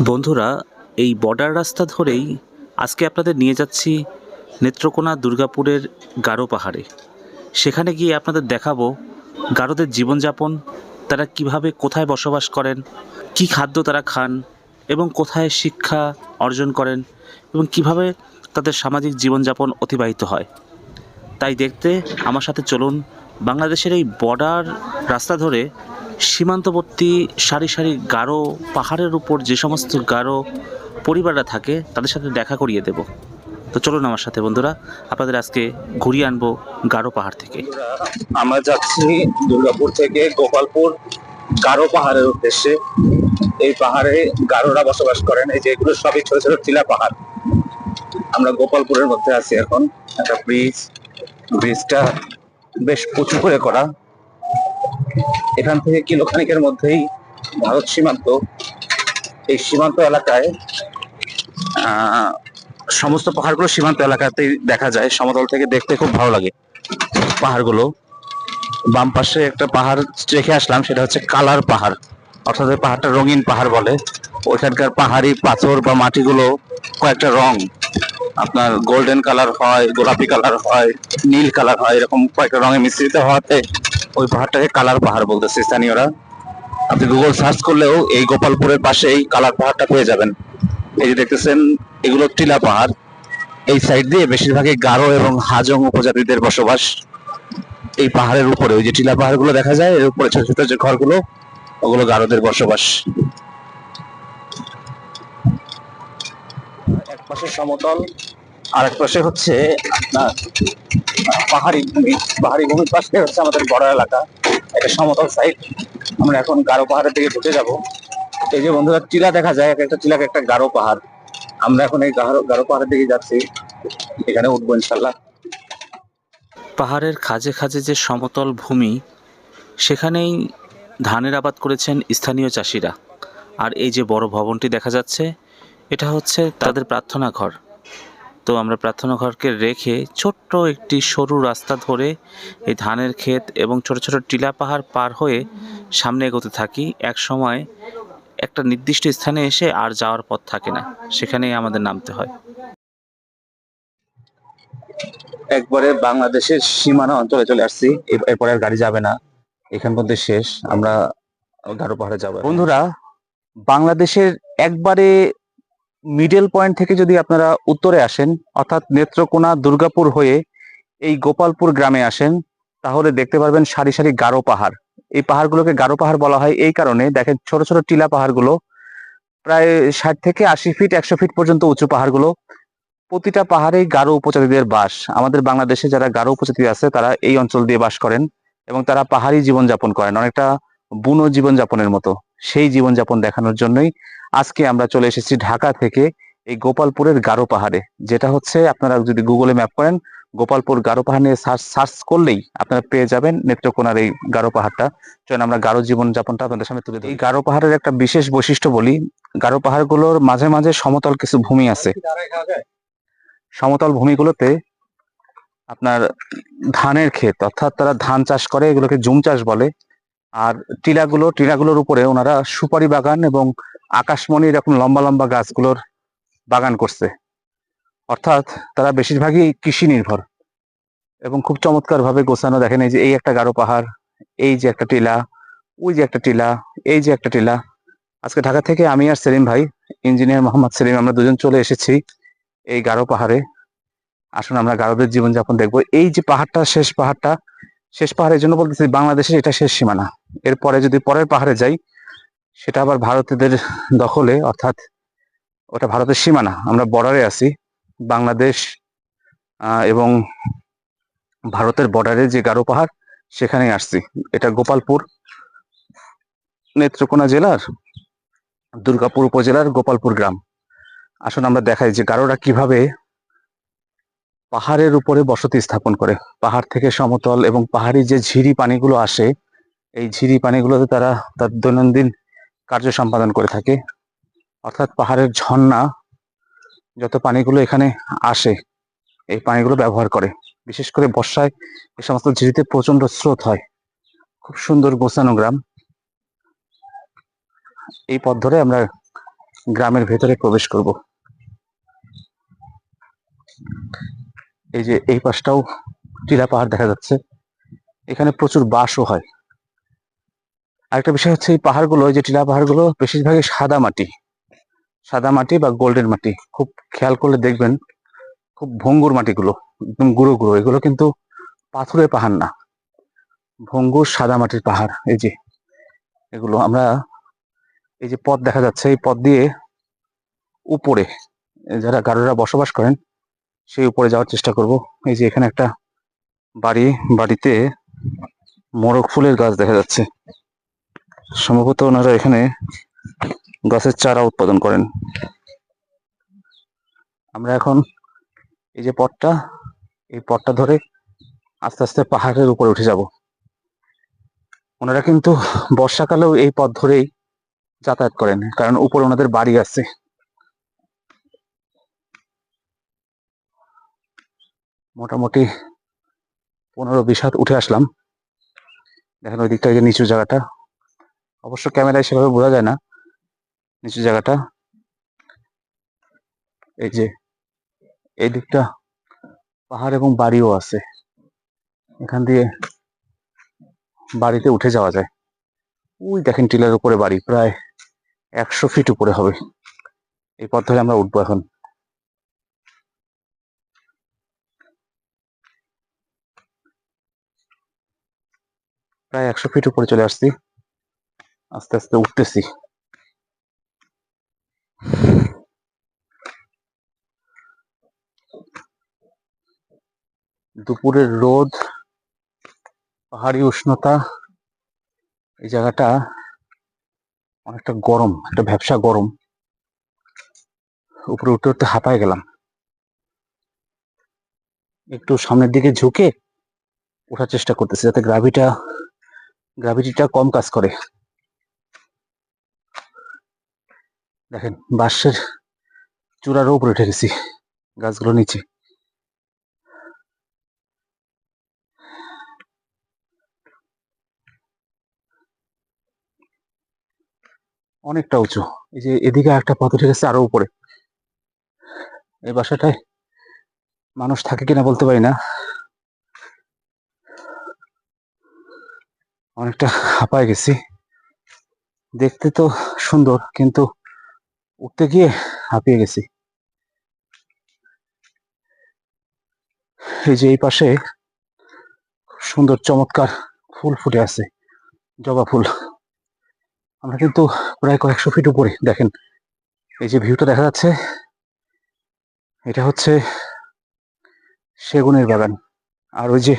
বন্ধুরা, এই বর্ডার রাস্তা ধরেই আজকে আপনাদের নিয়ে যাচ্ছি নেত্রকোনা দুর্গাপুরের গারো পাহাড়ে। সেখানে গিয়ে আপনাদের দেখাবো গারোদের জীবনযাপন, তারা কীভাবে কোথায় বসবাস করেন, কি খাদ্য তারা খান এবং কোথায় শিক্ষা অর্জন করেন এবং কীভাবে তাদের সামাজিক জীবনযাপন অতিবাহিত হয়। তাই দেখতে আমার সাথে চলুন, বাংলাদেশের এই বর্ডার রাস্তা ধরে সীমান্তবর্তী সারি সারি গারো, পাহাড়ের উপর যে সমস্ত গারো পরিবাররা থাকে, তাদের সাথে দেখা করিয়ে দেব। তো চলুন আমার সাথে বন্ধুরা, আপনাদের আজকে ঘুরিয়ে আনব গারো পাহাড় থেকে। আমরা যাচ্ছি দুর্গাপুর থেকে গোপালপুর গারো পাহাড়ের উদ্দেশ্যে। এই পাহাড়ে গারোরা বসবাস করেন, এই যে এগুলো সবই ছোট ছোট টিলা পাহাড়। আমরা গোপালপুরের মধ্যে আছি এখন। একটা ব্রিজ ব্রিজটা বেশ উঁচু করে করা। এখান থেকে কিলোখানিকের মধ্যেই ভারত সীমান্ত, এই সীমান্ত এলাকায় সমস্ত পাহাড়গুলো সীমান্ত এলাকাতেই দেখা যায়। সমতল থেকে দেখতে খুব ভালো লাগে পাহাড়গুলো। বাম পাশে একটা পাহাড় রেখে আসলাম, সেটা হচ্ছে কালার পাহাড়। অর্থাৎ পাহাড়টা রঙিন পাহাড় বলে। ওইখানকার পাহাড়ি পাথর বা মাটিগুলো কয়েকটা রং। আপনার গোল্ডেন কালার হয়, গোলাপি কালার হয়, নীল কালার হয়, এরকম কয়েকটা রঙে মিশ্রিত হওয়াতে ওই পাহাড়টাকে কালার পাহাড় বলতেছে স্থানীয়রা। আপনি গুগল সার্চ করলেও এই গোপালপুরের পাশে এই কালার পাহাড়টা পেয়ে যাবেন। এই যে দেখতেছেন, এগুলো টিলা পাহাড়। এই সাইড দিয়ে বেশিরভাগই গারো এবং হাজং উপজাতিদের বসবাস। এই পাহাড়ের উপরে, ওই যে টিলা পাহাড়গুলো দেখা যায়, এর উপরে ছোট ছোট যে ঘরগুলো, ওগুলো গারোদের বসবাস। এক পাশে সমতল আর এক পাশে হচ্ছে আপনার পাহাড়ি ভূমি, পাহাড়ি ভূমির পাশে হচ্ছে আমাদের বড় এলাকা। একটা সমতল সাইড আমরা এখন গারো পাহাড়ের দিকে ঢুকে যাব। এই যে বন্ধুরা, টিলা দেখা যায়, এক একটা টিলাকে একটা গারো পাহাড়। আমরা এখন এই গারো গারো পাহাড়ের দিকে যাচ্ছি। এখানে উঠবো ইনশাল্লাহ পাহাড়ের খাজে খাজে যে সমতল ভূমি, সেখানেই ধানের আবাদ করেছেন স্থানীয় চাষিরা। আর এই যে বড় ভবনটি দেখা যাচ্ছে, এটা হচ্ছে তাদের প্রার্থনা ঘর তো আমরা প্রার্থনা ঘরকে রেখে ছোট্ট একটি সরু রাস্তা ধরে এই ধানের ক্ষেত এবং ছোট ছোট টিলা পাহাড় পার হয়ে সামনে এগোতে থাকি। এক সময় একটা নির্দিষ্ট স্থানে এসে আর যাওয়ার পথ থাকে না, সেখানেই আমাদের নামতে হয়। একবারে বাংলাদেশের সীমানা অঞ্চলে চলে আসছি এরপরে আর গাড়ি যাবে না, এখান পর্যন্ত শেষ, আমরা গারো পাহাড়ে যাব। বন্ধুরা, বাংলাদেশের একবারে মিডল পয়েন্ট থেকে যদি আপনারা উত্তরে আসেন, অর্থাৎ নেত্রকোনা দুর্গাপুর হয়ে এই গোপালপুর গ্রামে আসেন, তাহলে দেখতে পারবেন সারি সারি গারো পাহাড়। এই পাহাড়গুলোকে গারো পাহাড় বলা হয় এই কারণে, দেখেন ছোট ছোট টিলা পাহাড়গুলো, প্রায় ষাট থেকে আশি ফিট একশো ফিট পর্যন্ত উঁচু পাহাড়গুলো, প্রতিটা পাহাড়েই গারো উপজাতিদের বাস। আমাদের বাংলাদেশে যারা গারো উপজাতি আছে, তারা এই অঞ্চল দিয়ে বাস করেন এবং তারা পাহাড়ি জীবনযাপন করেন, অনেকটা বুনো জীবনযাপনের মতো। সেই জীবনযাপন দেখানোর জন্যই আজকে আমরা চলে এসেছি ঢাকা থেকে এই গোপালপুরের গারো পাহাড়ে, যেটা হচ্ছে আপনারা যদি গুগলে ম্যাপ করেন, গোপালপুর গারো পাহাড় নিয়ে সার্চ সার্চ করলেই আপনারা পেয়ে যাবেন নেত্রকোনার এই গারো পাহাড়টা। চলেন আমরা গারো জীবনযাপনটা আপনাদের সামনে তুলে এই গারো পাহাড়ের একটা বিশেষ বৈশিষ্ট্য বলি, গারো পাহাড়গুলোর মাঝে মাঝে সমতল কিছু ভূমি আছে। সমতল ভূমিগুলোতে আপনার ধানের ক্ষেত, অর্থাৎ তারা ধান চাষ করে, এগুলোকে জুম চাষ বলে। আর টিলাগুলো, টিলাগুলোর উপরে ওনারা সুপারি বাগান এবং আকাশমণি এরকম লম্বা লম্বা গাছগুলোর বাগান করছে। অর্থাৎ তারা বেশিরভাগই কৃষি নির্ভর এবং খুব চমৎকার ভাবে গোছানো। দেখেন এই যে, এই একটা গারো পাহাড়, এই যে একটা টিলা, ওই যে একটা টিলা, এই যে একটা টিলা। আজকে ঢাকা থেকে আমি আর সেলিম ভাই, ইঞ্জিনিয়ার মোহাম্মদ সেলিম, আমরা দুজন চলে এসেছি এই গারো পাহাড়ে। আসুন আমরা গারোদের জীবনযাপন দেখব। এই যে পাহাড়টা, শেষ পাহাড়টা শেষ পাহাড়ের জন্য বলতেছি বাংলাদেশের এটা শেষ সীমানা। এরপরে যদি পরের পাহাড়ে যাই, সেটা আবার ভারতীয়দের দখলে, অর্থাৎ ওটা ভারতের সীমানা। আমরা বর্ডারে আছি। বাংলাদেশ এবং ভারতের বর্ডারে যে গারো পাহাড়, সেখানেই আসছি। এটা গোপালপুর, নেত্রকোনা জেলার, দুর্গাপুর উপজেলার গোপালপুর গ্রাম। আসুন আমরা দেখাই যে গারোরা কীভাবে পাহাড়ের উপরে বসতি স্থাপন করে। পাহাড় থেকে সমতল এবং পাহাড়ি যে ঝিরি পানিগুলো আসে, এই ঝিরি পানিগুলোতে তারা তার দৈনন্দিন কার্য সম্পাদন করে থাকে। অর্থাৎ পাহাড়ের ঝর্ণা যত পানিগুলো এখানে আসে, এই পানিগুলো ব্যবহার করে। বিশেষ করে বর্ষায় এ সমস্ত ঝিরিতে প্রচণ্ড স্রোত হয়। খুব সুন্দর গোছানো গ্রাম। এই পথ ধরে আমরা গ্রামের ভেতরে প্রবেশ করব। এই যে এই পাশটাও টিলা পাহাড় দেখা যাচ্ছে। এখানে প্রচুর বাসও হয়। আরেকটা বিষয় হচ্ছে এই পাহাড়গুলো যে টিলা পাহাড়গুলো বেশিরভাগই সাদা মাটি। সাদা মাটি বা গোল্ডেন মাটি। খুব খেয়াল করলে দেখবেন খুব ভঙ্গুর মাটিগুলো, একদম গুঁড়ো গুঁড়ো। এগুলো কিন্তু পাথুরে পাহাড় না। ভঙ্গুর সাদা মাটির পাহাড়। এই যে এগুলো আমরা এই যে পথ দেখা যাচ্ছে, এই পথ দিয়ে উপরে যারা গারোরা বসবাস করেন সেই উপরে যাওয়ার চেষ্টা করব। এই যে এখানে একটা বাড়ি, বাড়িতে মোরগ ফুলের গাছ দেখা যাচ্ছে। সম্ভবত ওনারা এখানে গাছের চারা উৎপাদন করেন। আমরা এখন এই যে পথটা এই পথটা ধরে আস্তে আস্তে পাহাড়ের উপরে উঠে যাব। ওনারা কিন্তু বর্ষাকালেও এই পথ ধরেই যাতায়াত করেন, কারণ উপরে ওনাদের বাড়ি আছে। মোটামুটি পনেরো বিশ হাত উঠে আসলাম। দেখেন ওই দিকটা নিচু জায়গাটা। অবশ্য ক্যামেরায় সেভাবে বোঝা যায় না নিচু জায়গাটা। এই যে এই দিকটা পাহাড় এবং বাড়িও আছে। এখান দিয়ে বাড়িতে উঠে যাওয়া যায়। ওই দেখেন টিলার উপরে বাড়ি, প্রায় একশো ফিট উপরে হবে। এই পথ ধরে আমরা উঠবো এখন। প্রায় একশো ফিট উপরে চলে আসছি। আস্তে আস্তে উঠতেছি। দুপুরের রোদ, পাহাড়ি উষ্ণতা, এই জায়গাটা অনেকটা গরম, একটা ভ্যাবসা গরম। উপরে উঠতে উঠতে হাঁপায় গেলাম। একটু সামনের দিকে ঝুঁকে ওঠার চেষ্টা করতেছি যাতে গ্রাভিটা গ্রাভিটিটা কম কাজ করে। দেখেন, বাঁশের চূড়ারও উপরে উঠে গেছি, গাছগুলো নিচে। অনেকটা উঁচু। এই যে এদিকে একটা পথ উঠে গেছে আরও উপরে। এই বাসাটায় মানুষ থাকে কিনা বলতে পারি না। অনেকটা হাঁপায় গেছি। দেখতে তো সুন্দর, কিন্তু উঠতে গিয়ে হাঁপিয়ে গেছি। এই যে এই পাশে সুন্দর চমৎকার ফুল ফুটে আছে, জবা ফুল। আমরা কিন্তু প্রায় কয়েকশো ফিট উপরে, দেখেন। এই যে ভিউটা দেখা যাচ্ছে, এটা হচ্ছে সেগুনের বাগান। আর ওই যে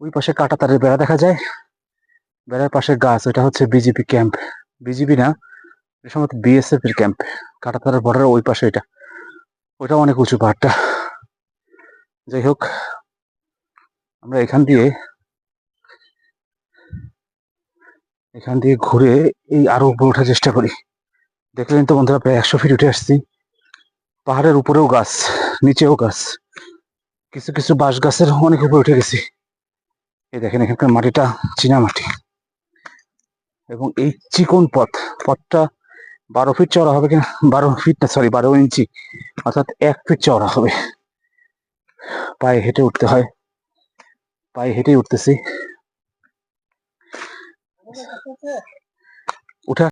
ওই পাশে কাটা তারের বেড়া দেখা যায় বেড়ার পাশে গাছ ওটা হচ্ছে বিজেপি ক্যাম্প বিজেপি না এটা সম্ভবত বিএসএফ এর ক্যাম্প কাটা তারের বর্ডার ওই পাশে এটা। ওটা অনেক উঁচু পাহাড়টা। যাই হোক, আমরা এখান দিয়ে এখান দিয়ে ঘুরে এই আরও উপরে ওঠার চেষ্টা করি। দেখলেন তো বন্ধুরা, প্রায় একশো ফিট উঠে আসছি। পাহাড়ের উপরেও গাছ, নিচেও গাছ। কিছু কিছু বাঁশ গাছের অনেক উপরে উঠে গেছি। এই দেখেন, এখানকার মাটিটা চীনা মাটি। এবং এই চিকন পথ, পথটা বারো ফিট চওড়া হবে কিনা? বারো ফিট না সরি বারো ইঞ্চি অর্থাৎ এক ফিট চওড়া হবে। পায়ে হেঁটে উঠতে হয়। পায়ে হেঁটেই উঠতেছি।